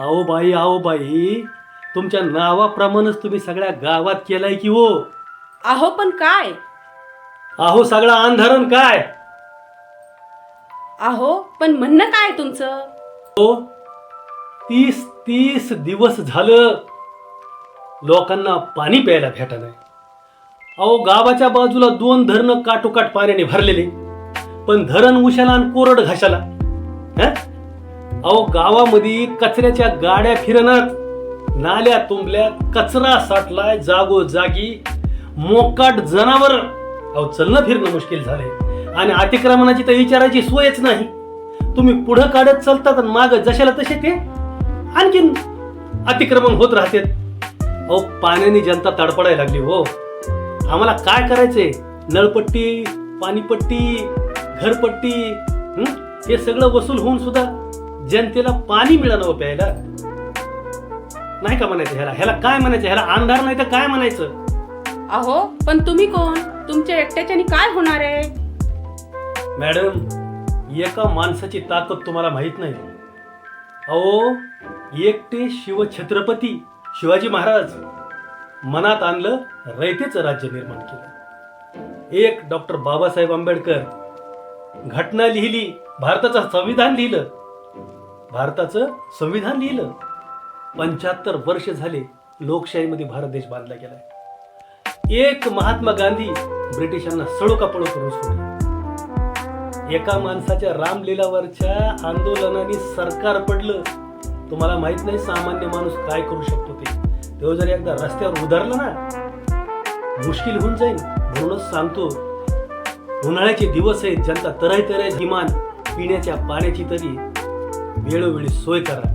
अहो बाई अहो बाई. तुमच्या नावाप्रमाणेच तुम्ही सगळ्या गावात केलाय की हो? अहो पण काय? अहो सगळा अंधारण काय? अहो पण म्हणणं काय तुमचं? हो तीस तीस दिवस झालं लोकांना पाणी प्यायला भेटा नाही. अहो गावाच्या बाजूला दोन धरणं काटोकाट पाण्याने भरलेले. पण धरण उशाला आणि कोरड घाशाला. हं? अहो गावामध्ये कचऱ्याच्या गाड्या फिरणार. नाल्या तुंबल्यात कचरा साठलाय जागो जागी मोकाट जनावर. अहो चलणं फिरणं मुश्किल झालंय. आणि अतिक्रमणाची तर विचारायची सोयच नाही. तुम्ही पुढं काढत चालतात आणि माग जशाला तसे ते आणखीन अतिक्रमण होत राहते अहो पाण्याने जनता तडपडायला लागली हो. आम्हाला काय करायचंय? नळपट्टी पाणीपट्टी घरपट्टी हे सगळं वसूल होऊन सुद्धा जनतेला पाणी मिळालं हो प्यायला. नाही का म्हणायचं ह्याला? ह्याला काय म्हणायचं? ह्याला अंधार नाही तर काय म्हणायचं? अहो पण तुम्ही कोण? तुमच्या एकट्याच्याने काय होणार आहे? मॅडम एका माणसाची ताकद तुम्हाला माहीत नाही. अहो एकटे शिवछत्रपती शिवाजी महाराज मनात आणलं रयतेचं राज्य निर्माण केलं. एक डॉक्टर बाबासाहेब आंबेडकर घटना लिहिली भारताचं संविधान लिहिलं भारताचं संविधान लिहिलं. पंच्याहत्तर वर्ष झाले लोकशाहीमध्ये भारत देश बांधला गेलाय. एक महात्मा गांधी ब्रिटिशांना सळो करून सोडले. एका माणसाच्या रामलीलावरच्या आंदोलनाने सरकार पडलं. तुम्हाला माहीत नाही सामान्य माणूस काय करू शकतो ते. तो जर एकदा रस्त्यावर उधारला ना मुश्किल होऊन जाईल. म्हणूनच सांगतो उन्हाळ्याचे दिवस आहेत जनता तऱ्हे तऱ्हे किमान पिण्याच्या पाण्याची तरी वेळोवेळी सोय करा